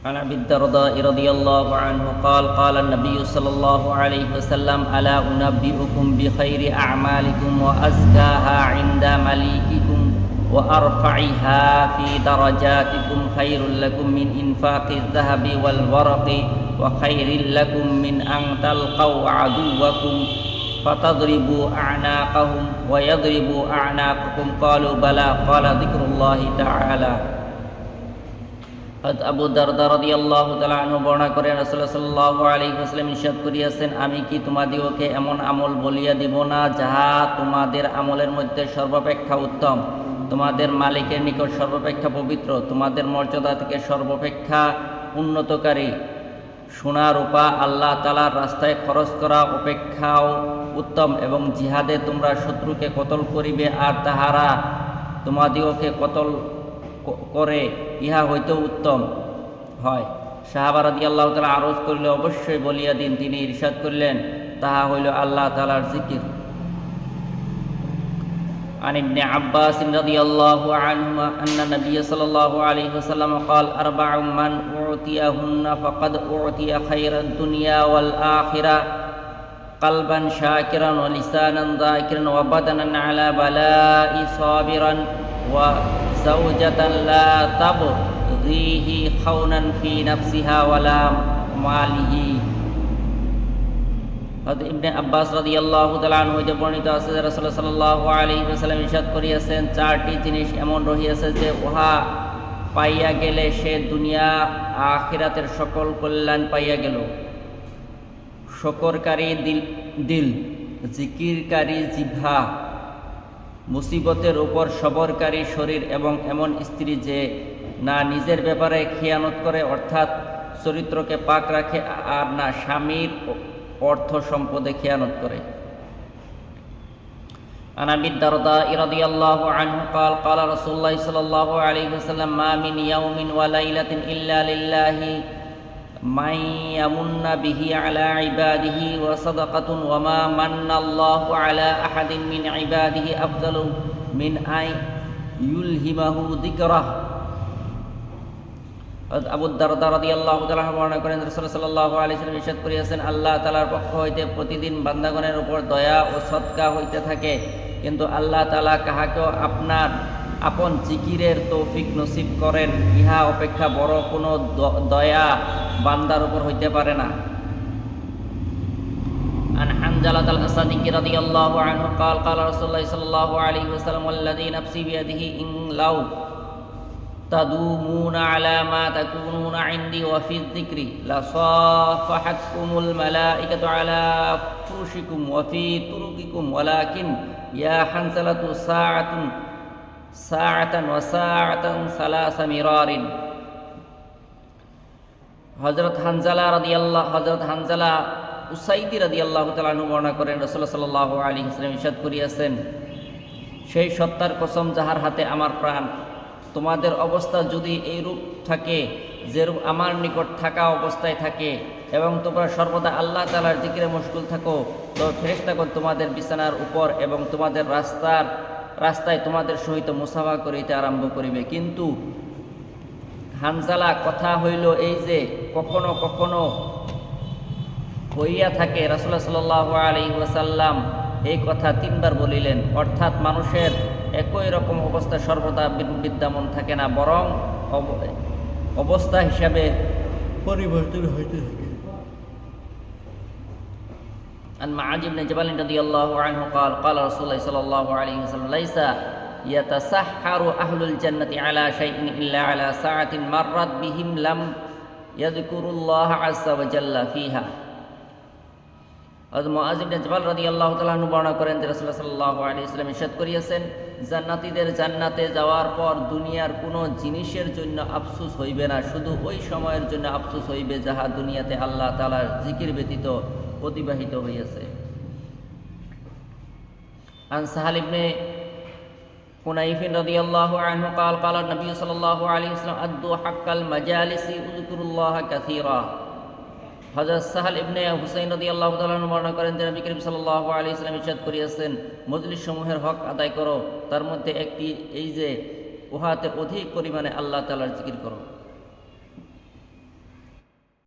عن أبي الدرداء رضي الله عنه قال قال النبي صلى الله عليه وسلم ألا أنبئكم بخير أعمالكم وأزكاها عند مليككم وأرفعها في درجاتكم خير لكم من إنفاق الذهب والورق وخير لكم من أن تلقوا عدوكم فتضربوا أعناقهم ويضربوا أعناقكم. قالوا بلى. قال ذكر الله تعالى. আবু দারদা বর্ণনা করেন, রাসূলুল্লাহ সাল্লাল্লাহু আলাইহি ওয়াসাল্লাম করিয়াছেন, আমি কি তোমাদিগকে এমন আমল বলিয়া দিব না যাহা তোমাদের আমলের মধ্যে সর্বাপেক্ষা উত্তম? তোমাদের মালিকের নিকট সর্বাপেক্ষা পবিত্র, তোমাদের মর্যাদা থেকে সর্বাপেক্ষা উন্নতকারী। সোনা, রূপা, আল্লাহ তালার রাস্তায় খরচ করা অপেক্ষাও উত্তম এবং জিহাদে তোমরা শত্রুকে কতল করিবে আর তাহারা তোমাদিগকে কতল করে ইহা হইতেও উত্তম হয় সাহাবারাদি আল্লাহ তালা আরজ করিলে অবশ্যই বলিয়া দিন তিনি ইরশাদ করলেন তাহা হইল আল্লাহ তালার জিকির عن ابن عباس رضي الله عنهما أن النبي صلى الله عليه وسلم قال أربع من أعطيهن فقد أعطي خير الدنيا والآخرة قلبا شاكرا ولسانا ذاكرا وبدنا على بلاء صابرا وزوجة لا تبغيه خونا في نفسها ولا ماله হযরত ইবনে আব্বাস রাদিয়াল্লাহু তাআলা আনহু হইতে বর্ণিত আছে যে রাসূলুল্লাহ সাল্লাল্লাহু আলাইহি ওয়াসাল্লাম ইরশাদ করিয়াছেন চারটি জিনিস এমন রহিয়াছে যে উহা পাইয়া গেলে সে দুনিয়া আখিরাতের সকল কল্যাণ পাইয়া গেল শকরকারী দিল দিল জিকিরকারী জিভা মুসিবতের উপর সবরকারী শরীর এবং এমন স্ত্রী যে না নিজের ব্যাপারে খেয়ানত করে অর্থাৎ চরিত্রকে পাক রাখে আর না স্বামীর অর্থ সম্পদে খেয়ানত করে عن ابي الدرداء رضي الله عنه قال قال رسول الله صلى الله عليه وسلم ما من يوم وليله الا لله من يمن به على عباده وصدقة وما من الله على أحد من عباده أفضل من أن يلهمه ذكره হযরত আবু দারদা রাদিয়াল্লাহু তাআলা বর্ণনা করেন রাসূল সাল্লাল্লাহু আলাইহি ওয়াসাল্লাম ইরশাদ করিয়াছেন আল্লাহ তাআলার পক্ষ হইতে প্রতিদিন বান্দাগণের উপর দয়া ও সদকা হইতে থাকে কিন্তু আল্লাহ তাআলা কাহাকেও আপনার আপন জিকিরের তৌফিক নসিব করেন ইহা অপেক্ষা বড় কোনো দ- দয়া বান্দার উপর হইতে পারে না عن حنزلة الأسدي رضي الله عنه قال قال رسول الله صلى الله عليه وسلم والذي نفسي بيده إن لو تدومون على ما تكونون عندي وفي الذكر لصافحتكم الملائكة على فرشكم وفي طرقكم ولكن يا حنزلة ساعة সাআতান ওয়া সাআতান সালাসা মিরারিন। হযরত হানজালা রাদিয়াল্লাহ, হযরত হানজালা উসাইদি রাদিয়াল্লাহু তাআলা বর্ণনা করেন, রাসূলুল্লাহ সাল্লাল্লাহু আলাইহি ওয়াসাল্লাম ইরশাদ করিয়াছেন, সেই সত্তার কসম যাহার হাতে আমার প্রাণ, তোমাদের অবস্থা যদি এই রূপ থাকে যেরূপ আমার নিকট থাকা অবস্থায় থাকে, এবং তোমরা সর্বদা আল্লাহ তালার জিকিরে মুশকুল থাকো, তো ফেরেস্তাগণ তোমাদের বিছানার উপর এবং তোমাদের রাস্তার রাস্তায় তোমাদের সহিত মুসাফা করিতে আরম্ভ করিবে। কিন্তু হানজালা কথা হইল এই যে, কখনো কখনো হইয়া থাকে রাসুল্লাহ সাল আলী ওয়াসাল্লাম এই কথা তিনবার বলিলেন। অর্থাৎ মানুষের একই রকম অবস্থা সর্বদা বিদ্যমান থাকে না, বরং অব- অবস্থা হিসাবে পরিবর্তন হইতে থাকে। عن معاذ بن جبل رضي الله عنه قال قال رسول الله صلى الله عليه وسلم ليس يتسحر أهل الجنة على شيء إلا على ساعة مرت بهم لم يذكروا الله عز وجل فيها হযরত মুআজ ইবনে জাবাল রাদিয়াল্লাহু তাআলা আনহু বর্ণনা করেন যে রাসূলুল্লাহ সাল্লাল্লাহু আলাইহি ওয়াসাল্লাম ইরশাদ করিয়াছেন জান্নাতীদের জান্নাতে যাওয়ার পর দুনিয়ার কোনো জিনিসের জন্য আফসোস হইবে না শুধু ওই সময়ের জন্য আফসোস হইবে যাহা দুনিয়াতে আল্লাহ তাআলার জিকির ব্যতীত অতিবাহিত হইয়াছে عن سهل بن حنيف رضي الله عنه قال قال النبي صلى الله عليه وسلم أدوا حق المجالس اذكروا الله كثيرا হজরত সাহাল ইবনে হুসাইন রদি আল্লাহ তালন বর্ণনা করেন যে নবী করিম সাল্লাহ আলী ইসলাম ইসাদ করিয়াছেন মজলিস সমূহের হক আদায় করো তার মধ্যে একটি এই যে উহাতে অধিক পরিমাণে আল্লাহ তালার জিকির করো